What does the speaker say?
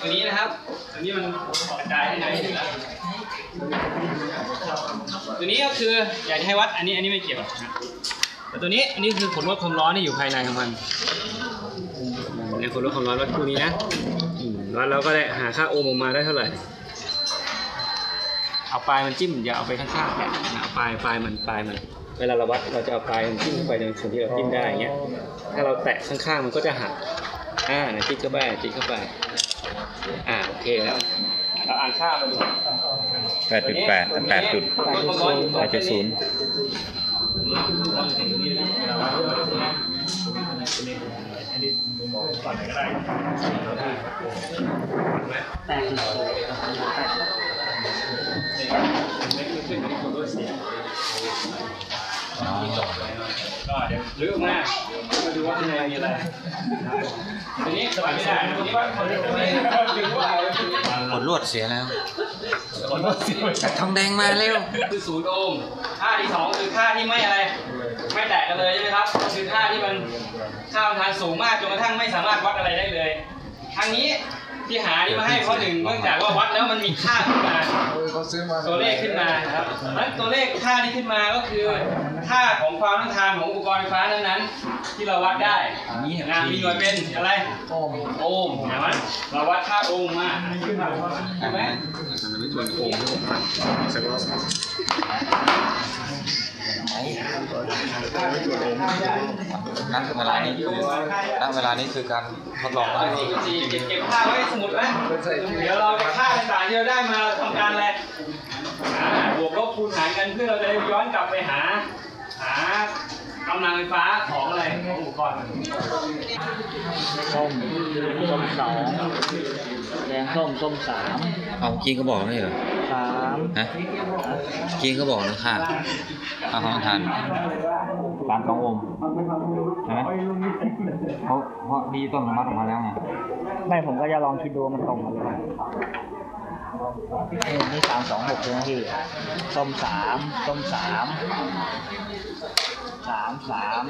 ตัวนี้นะครับ ตัวนี้มันกระจายได้ไหนอยู่แล้ว ตัวนี้ก็คืออยากให้วัด อันนี้อันนี้ไม่เกี่ยวแต่ตัวนี้อันนี้คือผลวัดความร้อนที่อยู่ภายในของมันในผลวัดความร้อนวัดคู่นี้นะวัดเราก็ได้หาค่าโอห์มออกมาได้เท่าไหร่ เอาปลายมันจิ้มอย่าเอาไปข้างๆนะเอาปลายปลายมันปลายมัน เวลาเราวัดเราจะเอาปลายมันจิ้มไปในส่วนที่เราจิ้มได้อย่างเงี้ย ถ้าเราแตะข้างๆมันก็จะหัก อ่าเนี่ยจิ้มเข้าไปจิ้มเข้าไป อ่าโอเคแล้วเราอ่านค่ามาดูแปดจุดแปดแปดจุดแปดจุดศูนย์แป ก็เดี๋ยวลื้ออกมามาดูว่าข้างในมีอะไรทีนี้สบายไม่ได้ทีนี้ว่าคนที่ไม่ได้ดึงว่าผลลวดเสียแล้วคนว่าสิทองแดงมาเร็วคือศูนย์โอห์มค่าที่สองคือค่าที่ไม่อะไร ไม่แตะกันเลยใช่ไหมครับคือค่าที่มันค่าทานสูงมากจนกระทั่งไม่สามารถวัดอะไรได้เลยทางนี้ ที่หานี่มาให้เพราะหนึ่งเนื่องจากว่าวัดแล้วมันมีค่าขึ้นมาตัวเลขขึ้นมานะครับนั้นตัวเลขค่าที่ขึ้นมาก็คือ ค่าของความต้านทานของอุปกรณ์ไฟฟ้านั้นๆที่เราวัดได้งานมีหน่วยเป็นอะไร โอห์มโอห์มเห็นไหมเราวัดค่าโอห์มมาขึ้นมาเห็นไหม ณเวลานี้คือณเวลานี้คือการทดลองอยสี่สิบสี่เก็บเก็บค่าไว้สมุดไหมเดี๋ยวเราจะค่าต่างๆที่เราได้มาทำการอะไรบวกลบคูณหารกันเพื่อเราจะย้อนกลับไปหา หากำลังไฟฟ้าของอะไรของอุปกรณ์ส้มส้มสองแดงส้มส้มสามเอากินก็บอกไม่เหรอ สามฮะกินก็บอกนะค่ะเอาของทานสามสองโอห์มใช่ไหมเพราะเพราะดีต้นมัดออกมาแล้วไงไม่ผมก็จะลองคิดดูว่ามันตรงกันหรือเปล่านี่นี่สามสองหกเลยนะพี่ส้มสามส้มสามสามสาม